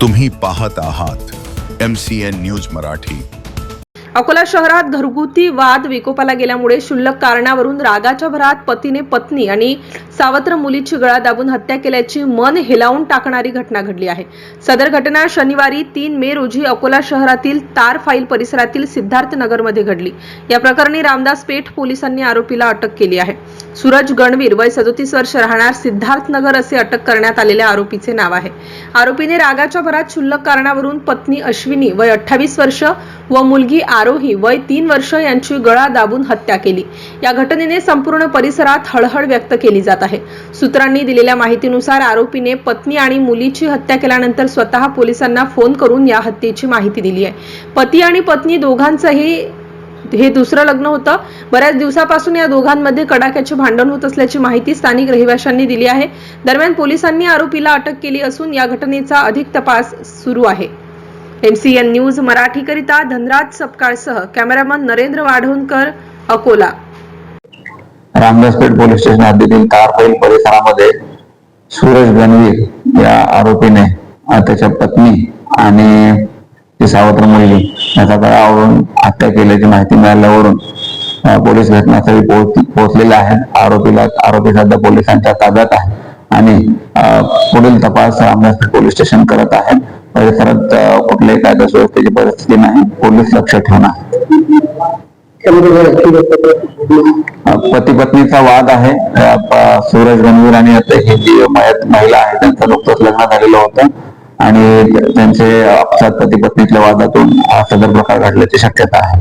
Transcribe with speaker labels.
Speaker 1: तुम्ही पाहत आहात M C N news Marathi.
Speaker 2: Akola शहरात घरगुती वाद विकोपाला गेल्यामुळे क्षुल्लक कारणावरून रागाच्या भरात पतीने पत्नी आणि सावत्र मुलीची गळा दाबून हत्या केल्याची मन हेलावून टाकणारी घटना घडली आहे. सदर घटना शनिवारी तीन मे रोजी अकोला शहरातील तार फाईल परिसरातील सिद्धार्थ नगरमध्ये घडली. या प्रकरणी रामदास पेठ पोलिसांनी आरोपीला अटक केली आहे. सूरज गणवीर वय सदोतीस वर्ष राहणार सिद्धार्थ नगर असे अटक करण्यात आलेल्या आरोपीचे नाव आहे. आरोपीने रागाच्या भरात क्षुल्लक कारणावरून पत्नी अश्विनी वय अठ्ठावीस वर्ष व मुलगी आरोही वय तीन वर्ष यांची गळा दाबून हत्या केली. या घटनेने संपूर्ण परिसरात हळहळ व्यक्त केली जात आहे. सूत्रांनी दिलेल्या माहितीनुसार आरोपीने पत्नी आणि मुलीची हत्या केल्यानंतर स्वतः पोलिसांना फोन करून या हत्येची माहिती दिली आहे. पती आणि पत्नी दोघांचंही हे दुसरं लग्न होतं. बऱ्याच दिवसापासून या दोघांमध्ये कडाक्याचे भांडण होत असल्याची माहिती स्थानिक रहिवाशांनी दिली आहे. दरम्यान पोलिसांनी आरोपीला अटक केली असून या घटनेचा अधिक तपास सुरू आहे. एमसीएन न्यूज मराठीकरिता Dhanraj सपकाळसह cameraman Narendra Wadhavankar Akola.
Speaker 3: Ramdaspeth police station हद्दीतील तारफैल परिसरामध्ये सूरज गणवीर या आरोपीने त्याच्या पत्नी आणि ती सावत्र मुलगी याचा गळा हत्या केल्याची माहिती मिळाल्यावरून पोलीस घटनास्थळी पोहोच पोहोचलेले आहेत. आरोपीला आरोपी सध्या पोलिसांच्या ताब्यात आहे आणि पुढील तपास रामदास पोलीस स्टेशन करत आहेत. परिसरात कुठल्याही कायदा सुव्यवस्थेची परिस्थिती नाही. पोलीस लक्ष ठेवणार पती पत्नीचा वाद आहे. सूरज गणवीर आणि आता ही जी मयत महिला आहे त्यांचं नुकतंच लग्न झालेलं होतं. आणि त्यांचे अपसात पती पत्नीतल्या वादातून हा सदर प्रकार घडल्याची शक्यता आहे.